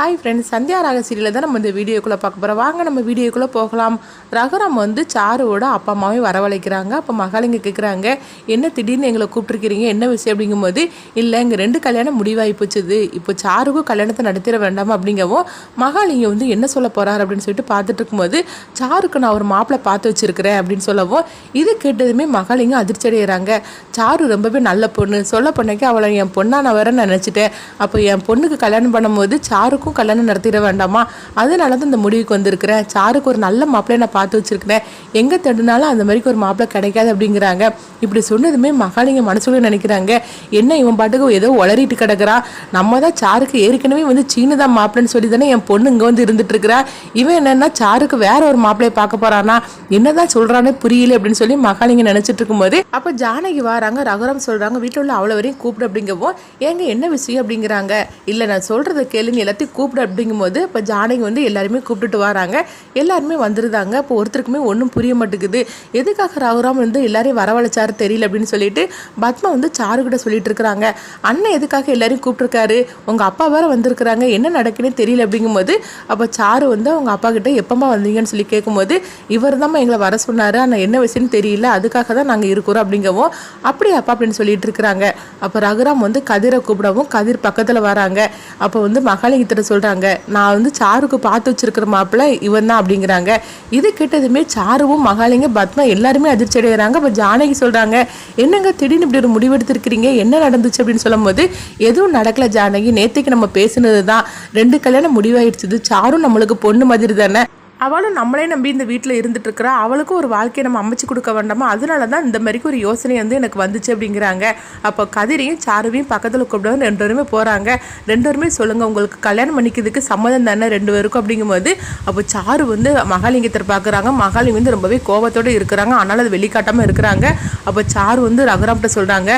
Hi friends Sandhya ராக சீரியலில் தான் நம்ம இந்த வீடியோக்குள்ளே பார்க்க போகிறோம் வாங்க நம்ம வீடியோக்குள்ளே போகலாம். ரகுராம் வந்து சாருவோட அப்பா அம்மாவையும் வரவழைக்கிறாங்க. அப்போ மகாலிங்க கேட்குறாங்க என்ன திடீர்னு எங்களை கூப்பிட்டுருக்கிறீங்க? என்ன விஷயம்? அப்படிங்கும்போது இல்லை இங்கே ரெண்டு கல்யாணம் முடிவாகி போச்சுது. இப்போ சாருக்கும் கல்யாணத்தை நடத்திட வேண்டாம் அப்படிங்கவும் மகாலிங்க வந்து என்ன சொல்ல போகிறார் அப்படின்னு சொல்லிட்டு பார்த்துட்டு இருக்கும்போது சாருக்கு நான் ஒரு மாப்பிள்ளை பார்த்து வச்சுருக்கிறேன் அப்படின்னு சொல்லவும் இது கேட்டதுமே மகாலிங்க அதிர்ச்சி அடைகிறாங்க சாரு ரொம்பவே நல்ல பொண்ணு. சொல்ல பொண்ணுக்கு அவளை என் பொண்ணான நான் நினச்சிட்டேன். அப்போ என் பொண்ணுக்கு கல்யாணம் பண்ணும்போது சாருக்கு யாருக்கும் கல்யாணம் நடத்திட வேண்டாமா? அதனால தான் இந்த முடிவுக்கு வந்திருக்கிறேன் சாருக்கு ஒரு நல்ல மாப்பிள்ளை நான் பார்த்து வச்சிருக்கிறேன். எங்கே தேடினாலும் அந்த மாதிரிக்கு ஒரு மாப்பிள்ளை கிடைக்காது அப்படிங்கிறாங்க. இப்படி சொன்னதுமே மகாலிங்க மனசுக்குள்ள நினைக்கிறாங்க. என்ன இவன் பாட்டுக்கு ஏதோ உளறிட்டு கிடக்குறா? நம்ம தான் சாருக்கு ஏற்கனவே வந்து சீனு தான் மாப்பிள்ளைன்னு சொல்லி தானே என் பொண்ணு இங்கே வந்து இருந்துட்டு இருக்கிறா இவன் என்னன்னா சாருக்கு வேற ஒரு மாப்பிள்ளையை பார்க்க போறானா? என்னதான் சொல்றானே புரியல அப்படின்னு சொல்லி மகாலிங்க நினைச்சிட்டு இருக்கும்போது அப்போ ஜானகி வராங்க ரகுராம் சொல்றாங்க வீட்டில் உள்ள அவ்வளோ வரையும் கூப்பிடு அப்படிங்கவும் ஏங்க என்ன விஷயம்? அப்படிங்கிறாங்க. இல்லை நான் சொல்றதை கேளுங்க எல்லாத்தையும் கூப்பிடு அப்படிங்கும்போது இப்போ ஜானகி வந்து எல்லாருமே கூப்பிட்டுட்டு வராங்க. எல்லாருமே வந்துருந்தாங்க இப்போ ஒருத்தருக்குமே ஒன்றும் புரிய மாட்டேங்குது. எதுக்காக ரகுராம் வந்து எல்லாரையும் வரவழைச்சாரு தெரியல அப்படின்னு சொல்லிட்டு பத்மா வந்து சாருக்கிட்ட சொல்லிட்டு இருக்கிறாங்க. அண்ணன் எதுக்காக எல்லாரையும் கூப்பிட்டுருக்காரு? உங்கள் அப்பா வேற வந்திருக்கிறாங்க. என்ன நடக்குன்னு தெரியல அப்படிங்கும்போது அப்போ சாரு வந்து அவங்க அப்பா கிட்ட எப்பமா வந்தீங்கன்னு சொல்லி கேட்கும்போது இவர் தான் எங்களை வர சொன்னார். ஆனால் என்ன விஷயம்னு தெரியல. அதுக்காக தான் நாங்கள் இருக்கிறோம் அப்படிங்கவும் அப்படி அப்பா அப்படின்னு சொல்லிட்டு இருக்கிறாங்க. அப்போ ரகுராம் வந்து கதிரை கூப்பிடவும் கதிர் பக்கத்தில் வராங்க. அப்போ வந்து மகாலிங்கத்திட்ட சொல்கிறாங்க நான் வந்து சாருக்கு பார்த்து வச்சிருக்கிற மாப்பிள்ள இவன் தான் அப்படிங்கிறாங்க. இது கேட்டதுமே சாருவும் மகாலிங்க பத்மா எல்லாருமே அதிர்ச்சி அடைகிறாங்க அப்போ ஜானகி சொல்கிறாங்க என்னங்க திடீர்னு இப்படி ஒரு முடிவெடுத்திருக்கிறீங்க என்ன நடந்துச்சு? அப்படின்னு சொல்லும்போது எதுவும் நடக்கல ஜானகி. நேற்றுக்கு நம்ம பேசுனது தான் ரெண்டு கல்யாணம் முடிவாயிடுச்சு சாரும் நம்மளுக்கு பொண்ணு மாதிரி தானே. அவளும் நம்மளே நம்பி இந்த வீட்டில் இருந்துட்டு இருக்கிறா அவளுக்கும் ஒரு வாழ்க்கையை நம்ம அமைச்சு கொடுக்க வேண்டாமா? அதனால தான் இந்த மாதிரிக்கு ஒரு யோசனை வந்து எனக்கு வந்துச்சு அப்படிங்கிறாங்க. அப்போ கதிரையும் சாருவையும் பக்கத்தில் கூப்பிடுவாங்க ரெண்டு பேருமே போகிறாங்க ரெண்டு பேருமே சொல்லுங்கள் உங்களுக்கு கல்யாணம் பண்ணிக்கிறதுக்கு சம்மதம் தானே ரெண்டு பேருக்கும் அப்படிங்கும்போது அப்போ சாரு வந்து மகாலிங்கத்தை பார்க்குறாங்க மகாலிங்க வந்து ரொம்பவே கோபத்தோடு இருக்கிறாங்க. ஆனால் அது வெளிக்காட்டாமல் இருக்கிறாங்க. அப்போ சாரு வந்து ரகுராம்கிட்ட சொல்கிறாங்க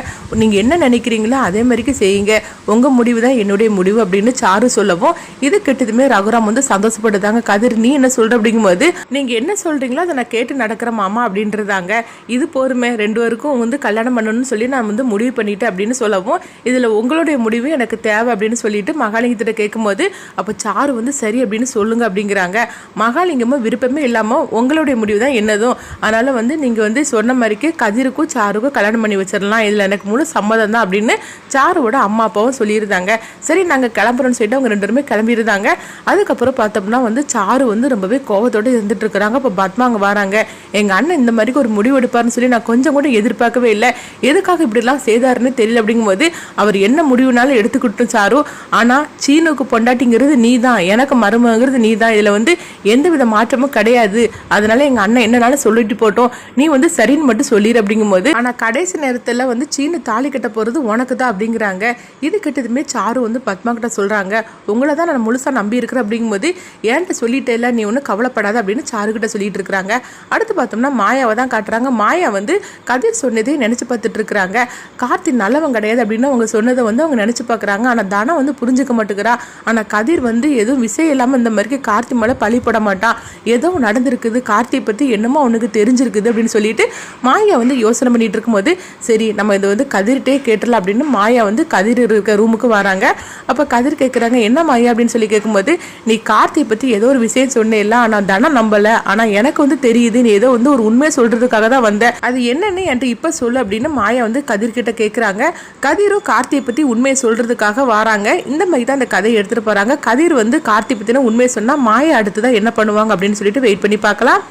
நீங்கள் என்ன நினைக்கிறீங்களோ அதே மாதிரிக்கு செய்யுங்க. உங்கள் முடிவு தான் என்னுடைய முடிவு அப்படின்னு சாரு சொல்லவும் இது கெட்டதுமே ரகுராம் வந்து சந்தோஷப்பட்டுதாங்க. கதிர் நீ என்ன சொல்கிறேன் அப்படிங்கும்போது நீங்கள் என்ன சொல்கிறீங்களோ அதை நான் கேட்டு நடக்கிற மாமா அப்படின்றதாங்க. இது போருமே ரெண்டு பேருக்கும் வந்து கல்யாணம் பண்ணணும்னு சொல்லி நான் வந்து முடிவு பண்ணிட்டேன் அப்படின்னு சொல்லவும் இதில் உங்களுடைய முடிவு எனக்கு தேவை அப்படின்னு சொல்லிட்டு மகாலிங்கத்திட்ட கேட்கும்போது அப்போ சாரு வந்து சரி அப்படின்னு சொல்லுங்க அப்படிங்கிறாங்க. மகாலிங்கமும் விருப்பமே இல்லாமல் உங்களுடைய முடிவு தான் என்னதும். அதனால் வந்து நீங்கள் வந்து சொன்ன மாதிரிக்கு கதிருக்கும் சாருக்கும் கல்யாணம் பண்ணி வச்சிடலாம். இதில் எனக்கு முழு சம்மதம் தான் அப்படின்னு சாருவோட அம்மா அப்பாவும் சொல்லியிருந்தாங்க. சரி நாங்கள் கிளம்புறோன்னு சொல்லிட்டு அவங்க ரெண்டு பேருமே கிளம்பியிருந்தாங்க. அதுக்கப்புறம் பார்த்தோம்னா வந்து சாரு வந்து ரொம்பவே ரொம்பவே கோவத்தோடு இருந்துட்டு இருக்கிறாங்க இப்போ பத்மா அங்கே வராங்க. எங்கள் அண்ணன் இந்த மாதிரி ஒரு முடிவு எடுப்பார்னு சொல்லி நான் கொஞ்சம் கூட எதிர்பார்க்கவே இல்லை. எதுக்காக இப்படிலாம் செய்தாருன்னு தெரியல. அப்படிங்கும்போது அவர் என்ன முடிவுனாலும் எடுத்துக்கிட்டும் சாரு. ஆனால் சீனுக்கு பொண்டாட்டிங்கிறது நீ தான் எனக்கு மருமங்கிறது நீ தான் இதில் வந்து எந்த வித மாற்றமும் கிடையாது. அதனால எங்கள் அண்ணன் என்னனாலும் சொல்லிட்டு போட்டோம். நீ வந்து சரின்னு மட்டும் சொல்லிடு அப்படிங்கும்போது ஆனால் கடைசி நேரத்தில் வந்து சீனு தாலி கட்ட போகிறது உனக்கு தான் அப்படிங்கிறாங்க. இது கிட்டதுமே சாரு வந்து பத்மா கிட்ட சொல்கிறாங்க உங்களை தான் நான் முழுசாக நம்பி இருக்கிறேன் அப்படிங்கும்போது ஏன்ட்ட சொல்லிட்டே இல்லை நீ ஒன்று கவலைப்படாத அப்படின்னு சாருக்கிட்ட சொல்லிட்டு இருக்கிறாங்க. அடுத்து பார்த்தோம்னா மாயாவை தான் காட்டுறாங்க. மாயா வந்து கதிர் சொன்னதே நினச்சி பார்த்துட்டு இருக்கிறாங்க. கார்த்தி நல்லவன் கிடையாது அப்படின்னு அவங்க சொன்னதை வந்து அவங்க நினச்சி பார்க்குறாங்க. ஆனால் தனம் வந்து புரிஞ்சுக்க மாட்டேங்கிறா. ஆனால் கதிர் வந்து எதுவும் விஷயம் இல்லாமல் இந்த மாதிரிக்கு கார்த்தி மேலே பழி போட மாட்டான் ஏதோ நடந்திருக்குது. கார்த்தியை பற்றி என்னமோ அவனுக்கு தெரிஞ்சிருக்குது அப்படின்னு சொல்லிட்டு மாயா வந்து யோசனை பண்ணிட்டு இருக்கும்போது சரி நம்ம இதை வந்து கதிர்கிட்டே கேட்டுடலாம் அப்படின்னு மாயா வந்து கதிர் இருக்க ரூமுக்கு வராங்க. அப்போ கதிர் கேட்குறாங்க என்ன மாயா? அப்படின்னு சொல்லி கேட்கும்போது நீ கார்த்தியை பற்றி ஏதோ ஒரு விஷயம் சொன்னே இல்லை ஆனால் தனம் நம்பலை. ஆனால் எனக்கு வந்து தெரியுது நீ ஏதோ வந்து ஒரு உண்மையை சொல்கிறதுக்காக தான் வந்தேன் அது என்னன்னு என்கிட்ட இப்போ சொல்லு அப்படின்னு மாயா வந்து கதிர்கிட்ட கேட்குறாங்க கதிரும் கார்த்தியை பற்றி உண்மையை சொல்கிறதுக்காக வராங்க. இந்த மாதிரி தான் அந்த கதையை எடுத்துகிட்டு போகிறாங்க கதிர் வந்து கார்த்தி பற்றின உண்மையை சொன்னால் மாயா அடுத்து தான் என்ன பண்ணுவாங்க அப்படின்னு சொல்லிட்டு வெயிட் பண்ணி பார்க்கலாம்.